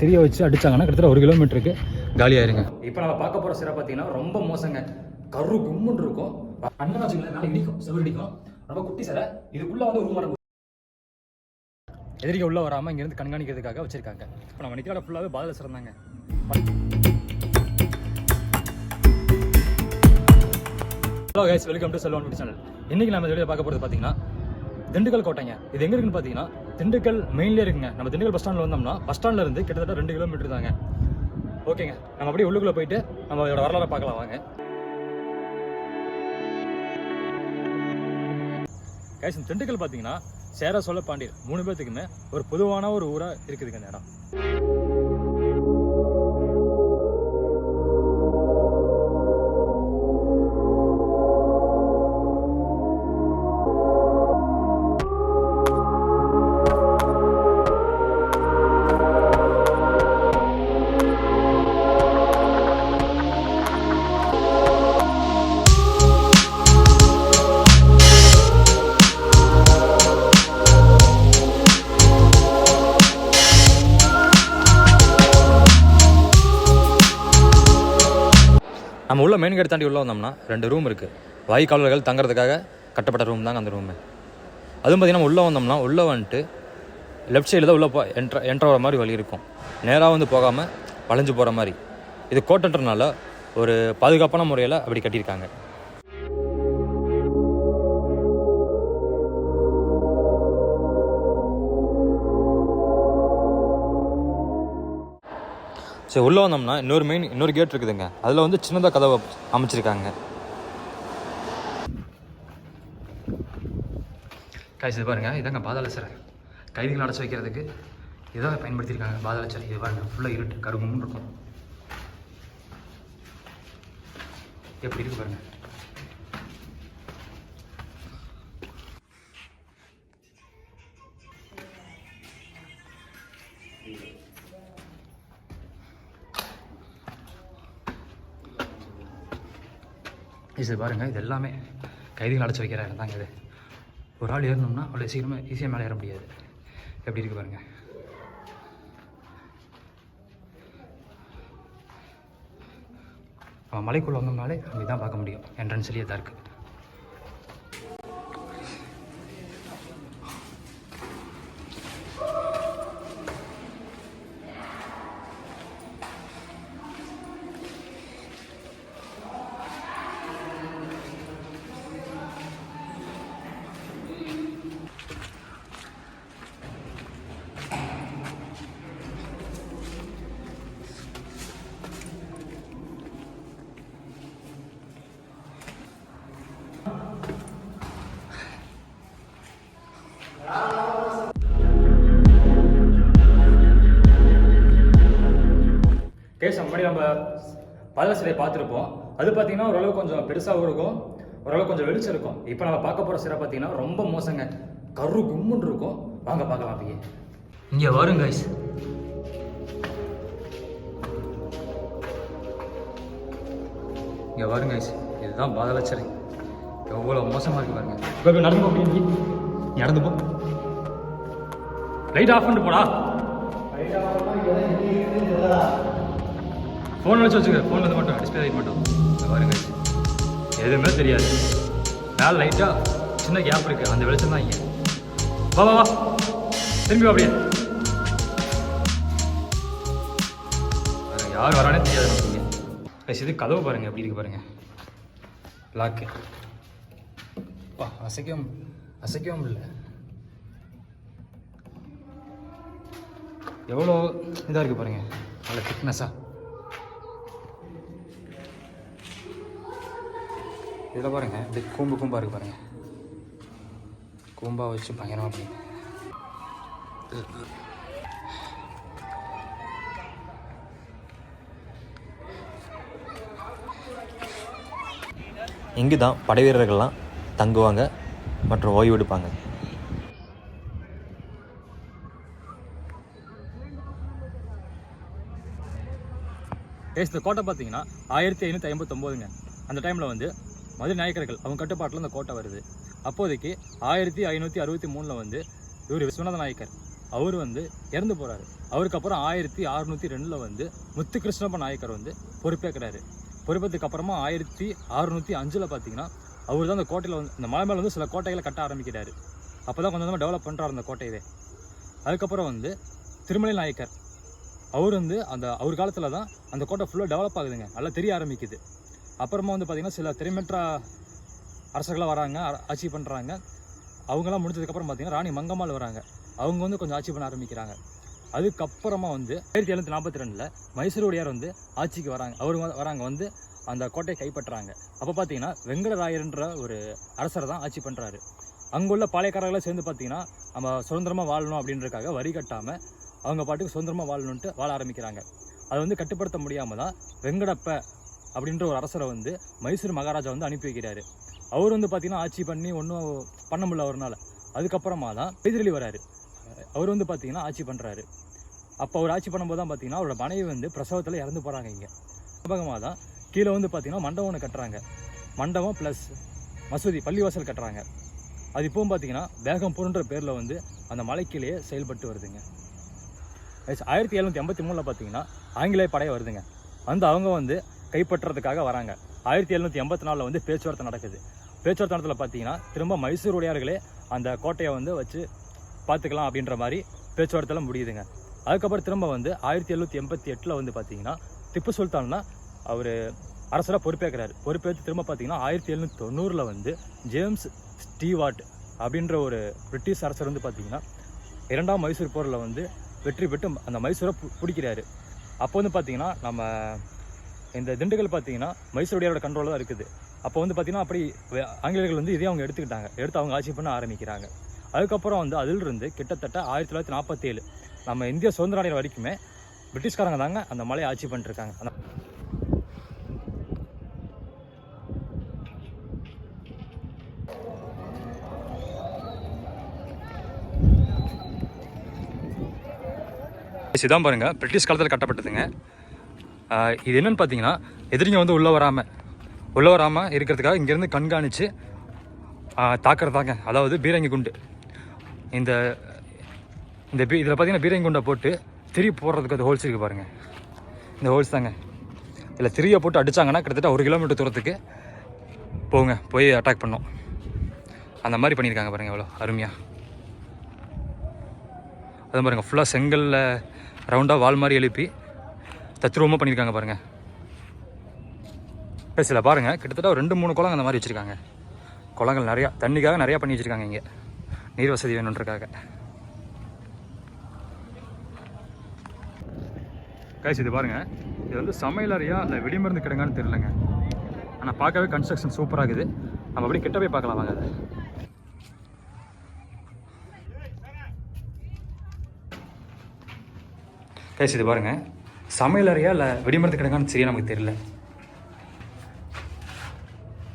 தெரிய வச்சு அடிச்சாங்கன்னா கிட்டத்தட்ட ஒரு கிலோமீட்டருக்கு காலியாயிருங்க இப்போ நம்ம பார்க்க போகிற சிறை பார்த்தீங்கன்னா ரொம்ப மோசங்க. கரு கும்முன்னு இருக்கும். அண்ணன் வச்சுக்கலாம் இடிக்கும் செவ்வறு இடிக்கும் ரொம்ப குட்டி சிறை இதுக்குள்ள வந்து ஒரு மரம் எதிரிக்க உள்ள வராமல் இங்கேருந்து கண்காணிக்கிறதுக்காக வச்சிருக்காங்க. இப்போ நம்ம நிற்கிற ஃபுல்லாகவே பாதல சிறந்தாங்க. Hello guys welcome to Selvan channel இன்னைக்கு நம்ம இந்த வீடியோ பார்க்க போகிறது பார்த்தீங்கன்னா திண்டுக்கல் கோட்டைங்க. இது எங்க இருக்குன்னு பார்த்தீங்கன்னா திண்டுக்கல் மெயின்லேயே இருக்குங்க. நம்ம திண்டுக்கல் பஸ் ஸ்டாண்டில் வந்தோம்னா பஸ் ஸ்டாண்ட்ல இருந்து கிட்டத்தட்ட ரெண்டு கிலோமீட்டர் தாங்க. ஓகேங்க. நம்ம அப்படியே உள்ளுக்குள்ள போயிட்டு நம்ம இதோட வரலாறு பார்க்கலாம் வாங்க. கேஷன் இந்த திண்டுக்கல் பார்த்தீங்கன்னா சேர சோழ பாண்டியர் மூணு பேர்த்துக்குமே ஒரு பொதுவான ஒரு ஊராக இருக்குதுங்க இந்த இடம். நம்ம உள்ள மெயின் கேட் தாண்டி உள்ளே வந்தோம்னா ரெண்டு ரூம் இருக்குது வாய்க்காலர்கள் தங்குறதுக்காக கட்டப்பட்ட ரூம் தாங்க அந்த ரூமு அதுவும் பார்த்திங்கன்னா உள்ளே வந்தோம்னா உள்ளே வந்துட்டு லெஃப்ட் சைடில் தான் உள்ளே போ என்ட்ர என்ட்ரு வர மாதிரி வழி இருக்கும். நேராக வந்து போகாமல் வளைஞ்சு போகிற மாதிரி. இது கோட்டன்றனால ஒரு பாதுகாப்பான முறையில் அப்படி கட்டியிருக்காங்க. சரி உள்ளே வந்தோம்னா இன்னொரு மெயின் இன்னொரு கேட் இருக்குதுங்க. அதில் வந்து சின்னதாக கதவை அமைச்சிருக்காங்க. காய்ச்சி இது பாருங்கள் இதாங்க பாதாள சிறை. கைதிகள் அடைச்சி வைக்கிறதுக்கு இதாக பயன்படுத்தியிருக்காங்க பாதாள சிறை. இது பாருங்கள் ஃபுல்லாக இருட்டு கருகும்னு இருக்கும். எப்படி இருக்கு பாருங்கள் இது பாருங்கள் இது எல்லாமே கைதிகள் அடைச்சி வைக்கிற இடம் தாங்க இது. ஒரு ஆள் ஏறணும்னா அவ்வளோ சீக்கிரமாக ஈஸியாக மேலே ஏற முடியாது. எப்படி இருக்கு பாருங்கள் அவன் மலைக்குள்ளே வந்தோம்னாலே அப்படி தான் பார்க்க முடியும். என்ட்ரன்ஸ்லேயே தான் இருக்குது சிலையை பார்த்துருப்போம். அது பார்த்தீங்கன்னா ஓரளவு கொஞ்சம் பெருசாகவும் இருக்கும். ஓரளவு கொஞ்சம் வெளிச்சம் இருக்கும். இப்போ நம்ம பார்க்க போகிற சிலை பார்த்தீங்கன்னா ரொம்ப மோசங்க. கரு கும்முன்னு இருக்கும். வாங்க பார்க்கலாம் அப்படியே. இங்கே வரும் கைஸ் இங்கே வரும் கைஸ் இதுதான் பாதாள சிலை எவ்வளோ மோசமாக இருக்கு பாருங்க. நடந்து போ நடந்து போ. லைட் ஆஃப் பண்ணிட்டு போடா. ஃபோன் வச்சு வச்சுக்க. ஃபோன் வந்து மட்டும் டிஸ்பிளே லைட் மட்டும். பாருங்க. எதுவுமே தெரியாது. மேலே லைட்டாக சின்ன கேப் இருக்கு. அந்த வெளிச்சம் தான் இங்கே. வா வா வா. திரும்பி வா அப்படியே. யார் வரானே தெரியாது நமக்கு இங்கே. இது கதவு பாருங்க. எப்படி இருக்கு பாருங்க. லாக்கு வா அசைக்கவும் அசைக்கவும் இல்லை. எவ்வளோ இதாக இருக்குது பாருங்க. நல்ல திக்னஸாக இதில் பாருங்க இப்படி கூம்பு கூம்பா இருக்கு பாருங்க. கூம்பா வச்சு பயங்கரமா அப்படி இங்கு தான் படை வீரர்கள்லாம் தங்குவாங்க மற்றும் ஓய்வு எடுப்பாங்க. ஏஸ் இந்த கோட்டை பார்த்தீங்கன்னா ஆயிரத்தி ஐநூற்றி ஐம்பத்தொம்போதுங்க. அந்த டைமில் வந்து மது நாயக்கர்கள் அவங்க கட்டுப்பாட்டில் இந்த கோட்டை வருது. அப்போதைக்கு ஆயிரத்தி ஐநூற்றி அறுபத்தி மூணில் வந்து இவர் விஸ்வநாத நாயக்கர். அவர் வந்து இறந்து போகிறாரு அவருக்கு அப்புறம் ஆயிரத்தி அறுநூற்றி ரெண்டில் வந்து முத்து கிருஷ்ணப்ப நாயக்கர் வந்து பொறுப்பேற்கிறாரு. பொறுப்பேற்றுக்கு அப்புறமா ஆயிரத்தி அறுநூற்றி அஞ்சில் பார்த்தீங்கன்னா அவர் தான் அந்த கோட்டையில் வந்து இந்த மலை மேலே வந்து சில கோட்டைகளை கட்ட ஆரம்பிக்கிறாரு. அப்போ தான் கொஞ்சம் கொஞ்சமாக டெவலப் பண்ணுறாரு அந்த கோட்டையவே. அதுக்கப்புறம் வந்து திருமலை நாயக்கர். அவர் வந்து அந்த அவர் காலத்தில் தான் அந்த கோட்டை ஃபுல்லாக டெவலப் ஆகுதுங்க. நல்லா தெரிய ஆரம்பிக்குது. அப்புறமா வந்து பார்த்திங்கன்னா சில திரைமற்ற அரசர்களாக வராங்க அ- ஆட்சி பண்ணுறாங்க அவங்களாம் முடிஞ்சதுக்கப்புறம் பார்த்திங்கன்னா ராணி மங்கம்மாள் வராங்க. அவங்க வந்து கொஞ்சம் ஆட்சி பண்ண ஆரம்பிக்கிறாங்க. அதுக்கப்புறமா வந்து ஆயிரத்தி எழுநூற்றி நாற்பத்தி ரெண்டில் மைசூருடையார் வந்து ஆட்சிக்கு வராங்க. அவர் வராங்க வந்து அந்த கோட்டையை கைப்பற்றுறாங்க அப்போ பார்த்தீங்கன்னா வெங்கடராயர்ன்ற ஒரு அரசர் தான் ஆட்சி பண்ணுறாரு அங்குள்ள பாளையக்காரர்களை சேர்ந்து பார்த்தீங்கன்னா நம்ம சுதந்திரமாக வாழணும் அப்படின்றதுக்காக வரி கட்டாமல் அவங்க பாட்டுக்கு சுதந்திரமாக வாழணுன்ட்டு வாழ ஆரம்பிக்கிறாங்க. அதை வந்து கட்டுப்படுத்த முடியாமல் தான் வெங்கடப்ப அப்படின்ற ஒரு அரசரை வந்து மைசூர் மகாராஜா வந்து அனுப்பி வைக்கிறாரு. அவர் வந்து பார்த்தீங்கன்னா ஆட்சி பண்ணி ஒன்றும் பண்ண முடியல அவர்னால. அதுக்கப்புறமா தான் எதிரொலி வராரு. அவர் வந்து பார்த்தீங்கன்னா ஆட்சி பண்ணுறாரு அப்போ அவர் ஆட்சி பண்ணும்போது தான் பார்த்தீங்கன்னா அவரோட மனைவி வந்து பிரசவத்தில் இறந்து போகிறாங்க இங்கே. ஞாபகமாக தான் கீழே வந்து பார்த்தீங்கன்னா மண்டபம் ஒன்று கட்டுறாங்க. மண்டபம் ப்ளஸ் மசூதி பள்ளிவாசல் கட்டுறாங்க. அது இப்போவும் பார்த்தீங்கன்னா பேகம்பூர்ன்ற பேரில் வந்து அந்த மலைக்கிலேயே செயல்பட்டு வருதுங்க. ஆயிரத்தி எழுநூற்றி எண்பத்தி மூணில் பார்த்தீங்கன்னா ஆங்கிலேய படையை வருதுங்க. வந்து அவங்க வந்து கைப்பற்றுறதுக்காக வராங்க. ஆயிரத்தி எழுநூற்றி எண்பத்தி நாலில் வந்து பேச்சுவார்த்தை நடக்குது. பேச்சுவார்த்தை நடத்தில் பார்த்தீங்கன்னா திரும்ப மைசூர் உடையார்களே அந்த கோட்டையை வந்து வச்சு பார்த்துக்கலாம் அப்படின்ற மாதிரி பேச்சுவார்த்தைலாம் முடியுதுங்க. அதுக்கப்புறம் திரும்ப வந்து ஆயிரத்தி எழுநூற்றி எண்பத்தி எட்டில் வந்து பார்த்தீங்கன்னா திப்பு சுல்தான்னா அவர் அரசராக பொறுப்பேற்கிறாரு பொறுப்பேற்று திரும்ப பார்த்தீங்கன்னா ஆயிரத்தி எழுநூற்றி தொண்ணூறில் வந்து ஜேம்ஸ் ஸ்டீவார்ட் அப்படின்ற ஒரு பிரிட்டிஷ் அரசர் வந்து பார்த்தீங்கன்னா இரண்டாம் மைசூர் போரில் வந்து வெற்றி பெற்று அந்த மைசூரை பு- பிடிக்கிறாரு. அப்போ வந்து பார்த்தீங்கன்னா நம்ம இந்த திண்டுக்கல் பார்த்தீங்கன்னா மைசூருடையோட கண்ட்ரோலில் தான் இருக்குது. அப்போ வந்து பார்த்தீங்கன்னா அப்படி ஆங்கிலேயர்கள் வந்து இதே அவங்க எடுத்துக்கிட்டாங்க. எடுத்து அவங்க ஆட்சி பண்ண ஆரம்பிக்கிறாங்க. அதுக்கப்புறம் வந்து அதிலிருந்து கிட்டத்தட்ட ஆயிரத்தி தொள்ளாயிரத்தி நாற்பத்தேழு நம்ம இந்திய சுதந்திர அடைகிற வரைக்குமே பிரிட்டிஷ்காரங்க தாங்க அந்த மலையை ஆட்சி பண்ணிட்டுருக்காங்க அந்த இதான் பாருங்க பிரிட்டிஷ் காலத்தில் கட்டப்பட்டதுங்க. இது என்னன்னு பார்த்தீங்கன்னா எதிரிங்க வந்து உள்ளே வராமல் உள்ளே வராமல் இருக்கிறதுக்காக இங்கேருந்து கண்காணித்து தாக்கிறதாங்க. அதாவது பீரங்கி குண்டு. இந்த இந்த பீ இதில் பார்த்தீங்கன்னா பீரங்கி குண்டை போட்டு திரி போடுறதுக்கு அது ஹோல்ஸ் இருக்குது பாருங்கள் இந்த ஹோல்ஸ் தாங்க. இதில் திரியை போட்டு அடித்தாங்கன்னா கிட்டத்தட்ட ஒரு கிலோமீட்டர் தூரத்துக்கு போங்க போய் அட்டாக் பண்ணோம். அந்த மாதிரி பண்ணியிருக்காங்க பாருங்கள் எவ்வளோ அருமையாக அது பாருங்கள் ஃபுல்லாக செங்கலில் ரவுண்டாக வால் மாதிரி எழுப்பி தத்ரூபமாக பண்ணியிருக்காங்க பாருங்கள் பேசல பாருங்கள் கிட்டத்தட்ட ஒரு ரெண்டு மூணு குளம் அந்த மாதிரி வச்சுருக்காங்க. குளங்கள் நிறையா தண்ணிக்காக நிறையா பண்ணி வச்சுருக்காங்க இங்கே. நீர் வசதி வேணுன்றக்காக கைஸ் இது பாருங்கள் இது வந்து சமையலறையா இல்லை வெடிமருந்து கிடங்கான்னு தெரியலங்க. ஆனால் பார்க்கவே கன்ஸ்ட்ரக்ஷன் சூப்பராக இருக்குது. நம்ம அப்படியே கிட்ட போய் பார்க்கலாம் வாங்க. அதை கைஸ் இது பாருங்கள் சமையலறையா இல்லை வெடிமருந்து கிடங்கான்னு சரியாக நமக்கு தெரியல.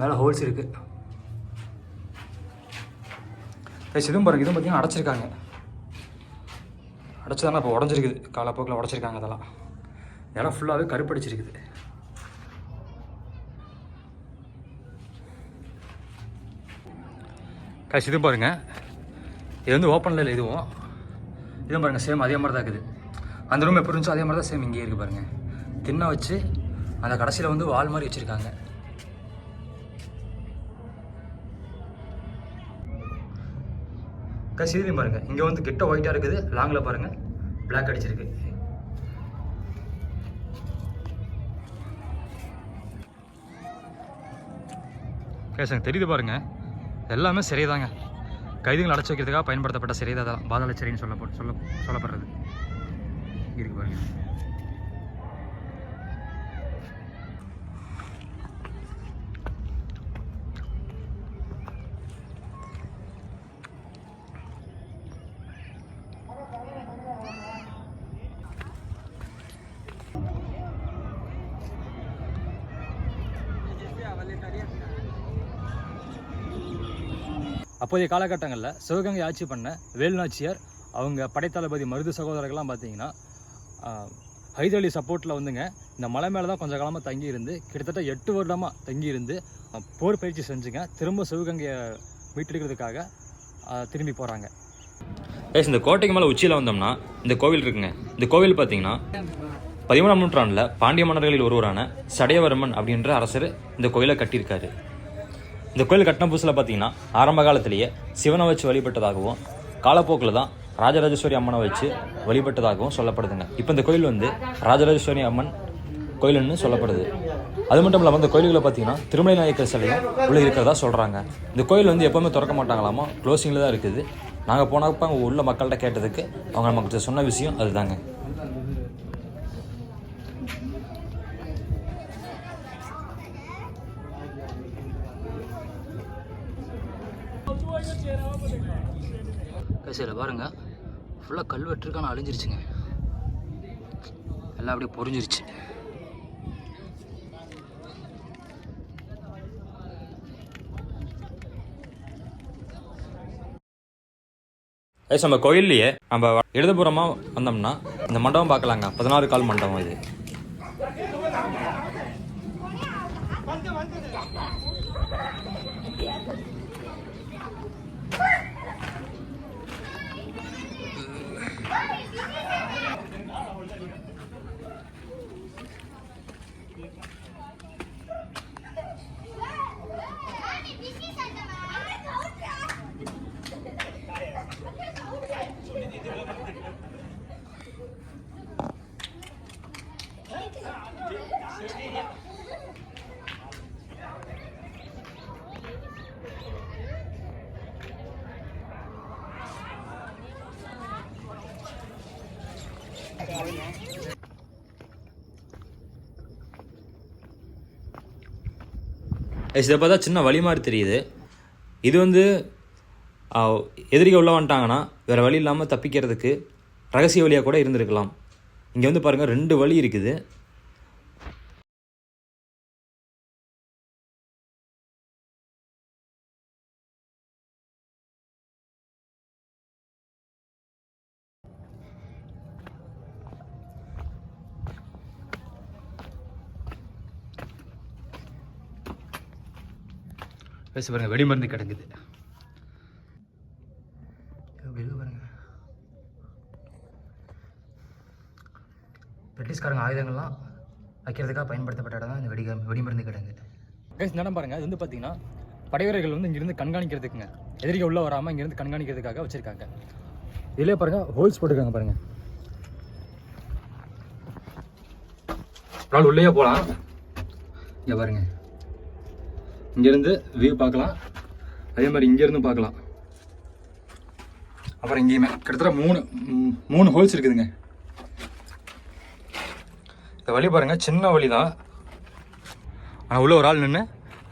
மேலே ஹோல்ஸ் இருக்கு. சிதம்பரம் இதுவும் பாருங்க பார்த்தீங்கன்னா அடைச்சிருக்காங்க. அடைச்சதானே இப்போ உடஞ்சிருக்குது. காலப்போக்கில் உடச்சிருக்காங்க அதெல்லாம் இடம் ஃபுல்லாகவே கருப்படிச்சிருக்குது. கைஸ் இதுவும் இது வந்து ஓப்பனில் இல்லை இதுவும். இதுவும் பாருங்கள் சேம் அதே மாதிரி தான் இருக்குது. அந்த ரூம் எப்படி இருந்துச்சோ அதே மாதிரி தான் சேம் இங்கே இருக்குது பாருங்கள் திண்ணை வச்சு அந்த கடைசியில் வந்து வால் மாதிரி வச்சுருக்காங்க. கசிதிலையும் பாருங்கள் இங்கே வந்து கிட்ட ஒயிட்டாக இருக்குது. லாங்கில் பாருங்கள் பிளாக் அடிச்சிருக்கு. கேசங்க தெரியுது பாருங்க. எல்லாமே சிறைதாங்க. கைதுகள் அடைச்சி வைக்கிறதுக்காக பயன்படுத்தப்பட்ட சிறை தான் பாதாள சிறைன்னு சொல்ல சொல்ல சொல்லப்படுறது. இருக்கு பாருங்க. அப்போதைய காலகட்டங்களில் சிவகங்கை ஆட்சி பண்ண வேலுநாச்சியார் அவங்க படைத்தளபதி மருது சகோதரர்கள்லாம் பார்த்தீங்கன்னா ஆஹ், ஹைதர் அலி சப்போர்ட்டில் வந்துங்க. இந்த மலை மேலே தான் கொஞ்சம் காலமாக தங்கி இருந்து கிட்டத்தட்ட எட்டு வருடமாக தங்கி இருந்து போர் பயிற்சி செஞ்சுங்க. திரும்ப சிவகங்கையை மீட்டெடுக்கிறதுக்காக திரும்பி போகிறாங்க ஏஸ் இந்த கோட்டைக்கு மேலே உச்சியில் வந்தோம்னா இந்த கோவில் இருக்குங்க. இந்த கோவில் பார்த்தீங்கன்னா பதிமூணாம் நூற்றாண்டில் பாண்டிய மன்னர்களில் ஒருவரான சடையவர்மன் அப்படின்ற அரசர் இந்த கோயிலை கட்டியிருக்காரு. இந்த கோயில் கட்டின புதுசில் பார்த்தீங்கன்னா ஆரம்ப காலத்திலேயே சிவனை வச்சு வழிபட்டதாகவும் காலப்போக்கில் தான் ராஜராஜேஸ்வரி அம்மனை வச்சு வழிபட்டதாகவும் சொல்லப்படுதுங்க. இப்போ இந்த கோயில் வந்து ராஜராஜேஸ்வரி அம்மன் கோயில்னு சொல்லப்படுது. அது மட்டும் இல்லாமல் இந்த கோயில்களை பார்த்தீங்கன்னா திருமலை நாயக்கர் சிலையும் உள்ளே இருக்கிறதா சொல்கிறாங்க இந்த கோயில் வந்து எப்போவுமே திறக்க மாட்டாங்களாமா? க்ளோசிங்கில் தான் இருக்குது. நாங்கள் போனப்போ அங்கே உள்ள மக்கள்கிட்ட கேட்டதுக்கு அவங்க நமக்கு சொன்ன விஷயம் அதுதாங்க. கடைசியில் பாருங்க. ஃபுல்லாக கல்வெட்டுருக்கான அழிஞ்சிருச்சுங்க. எல்லாம் அப்படியே பொறிஞ்சிருச்சு ஏஸ் நம்ம கோயில்லையே நம்ம இடதுபுறமாக வந்தோம்னா இந்த மண்டபம் பார்க்கலாங்க. பதினாறு கால் மண்டபம் இது. Hey! இதை பார்த்தா சின்ன வழி மாதிரி தெரியுது. இது வந்து ஆ, உள்ள வந்துட்டாங்கன்னா வேறு வழி இல்லாமல் தப்பிக்கிறதுக்கு ரகசிய வழியாக கூட இருந்திருக்கலாம். இங்கே வந்து பாருங்கள் ரெண்டு வழி இருக்குது. பேச பாருங்க வெடிமருந்து கிடங்குது. பிரிட்டிஷ்காரங்க ஆயுதங்கள்லாம் வைக்கிறதுக்காக பயன்படுத்தப்பட்ட இடம் தான் இந்த வெடிக வெடிமருந்து கிடங்கு. கைஸ் இந்த இடம் பாருங்க இது வந்து பார்த்தீங்கன்னா படைவீரர்கள் வந்து இங்கிருந்து கண்காணிக்கிறதுக்குங்க. எதிரிகள் உள்ள வராமல் இங்கிருந்து கண்காணிக்கிறதுக்காக வச்சிருக்காங்க. இதுலேயே பாருங்க ஹோல்ஸ் போட்டிருக்காங்க பாருங்க. நாள் உள்ளேயே போகலாம் இங்கே பாருங்க. இங்கேருந்து வியூ பார்க்கலாம். அதே மாதிரி இங்கேருந்து பார்க்கலாம். அப்புறம் இங்கேயுமே. கிட்டத்தட்ட மூணு மூணு ஹோல்ஸ் இருக்குதுங்க. இந்த வழி பாருங்கள் சின்ன வழி தான் ஆனால் உள்ளே ஒரு ஆள் நின்று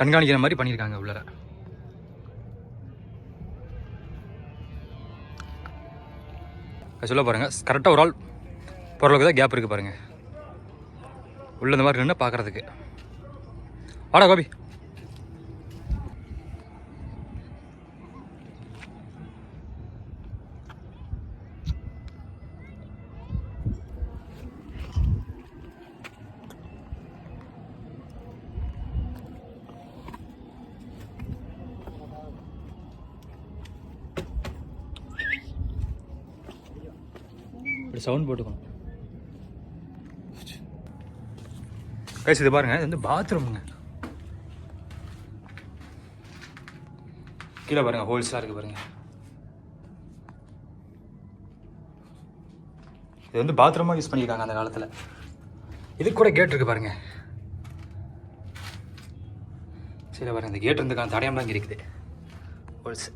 கண்காணிக்கிற மாதிரி பண்ணியிருக்காங்க உள்ளர. சொல்ல பாருங்கள் கரெக்டாக ஒரு ஆள் பொருளுக்கு தான் கேப் இருக்குது பாருங்கள் உள்ள இந்த மாதிரி நின்று பார்க்கறதுக்கு. வாடா கோபி. சவுண்ட் போட்டுக்கணும். கைஸ் இது பாருங்க இது வந்து பாத்ரூமுங்க கீழே பாருங்க ஹோல்ஸாக இருக்கு பாருங்க. இது வந்து பாத்ரூமாக யூஸ் பண்ணியிருக்காங்க அந்த காலத்தில். இது கூட கேட் இருக்கு பாருங்க. சரி பாருங்க இந்த கேட் இருந்துக்கான தடயம்லாம் இங்கே இருக்குது. ஹோல்ஸ்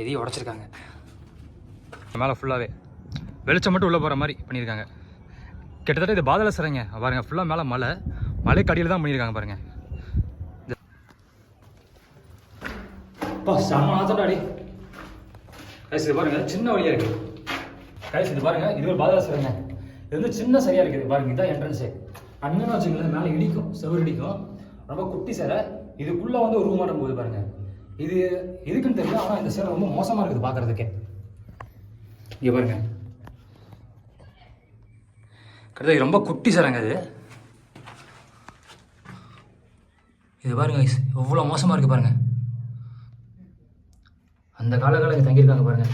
இதையும் உடச்சிருக்காங்க. மேலே ஃபுல்லாகவே வெளிச்சம் மட்டும் உள்ளே போகிற மாதிரி பண்ணியிருக்காங்க. கிட்டத்தட்ட இது பாதல சிறைங்க. பாருங்க ஃபுல்லாக மேலே மலை. மலைக்கு கடியில் தான் பண்ணியிருக்காங்க பாருங்க. செம்ம கைஸ் இது பாருங்கள் சின்ன வழியா இருக்கு. கைஸ் இது பாருங்க இது ஒரு பாதல சிறைங்க. இது வந்து சின்ன சரியாக இருக்குது. பாருங்க இதான் என்ட்ரன்ஸு அண்ணன் வச்சுங்களேன் மேலே இடிக்கும் செவ்வறு இடிக்கும். ரொம்ப குட்டி சிறை. இதுக்குள்ள வந்து ஒரு ரூம் போகுது பாருங்க. இது எதுக்குன்னு தெரியல ஆனால் இந்த சிறை ரொம்ப மோசமாக இருக்குது பார்க்குறதுக்கே இங்கே பாருங்க. அடுத்தது ரொம்ப குட்டி சரங்க அது. இது பாருங்க எவ்வளோ மோசமாக இருக்குது பாருங்கள் அந்த காலகாலத்துக்கு தங்கியிருக்காங்க பாருங்கள்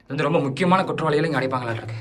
இது வந்து ரொம்ப முக்கியமான குற்றவாளிகளை இங்கே அடைப்பாங்களா இருக்கு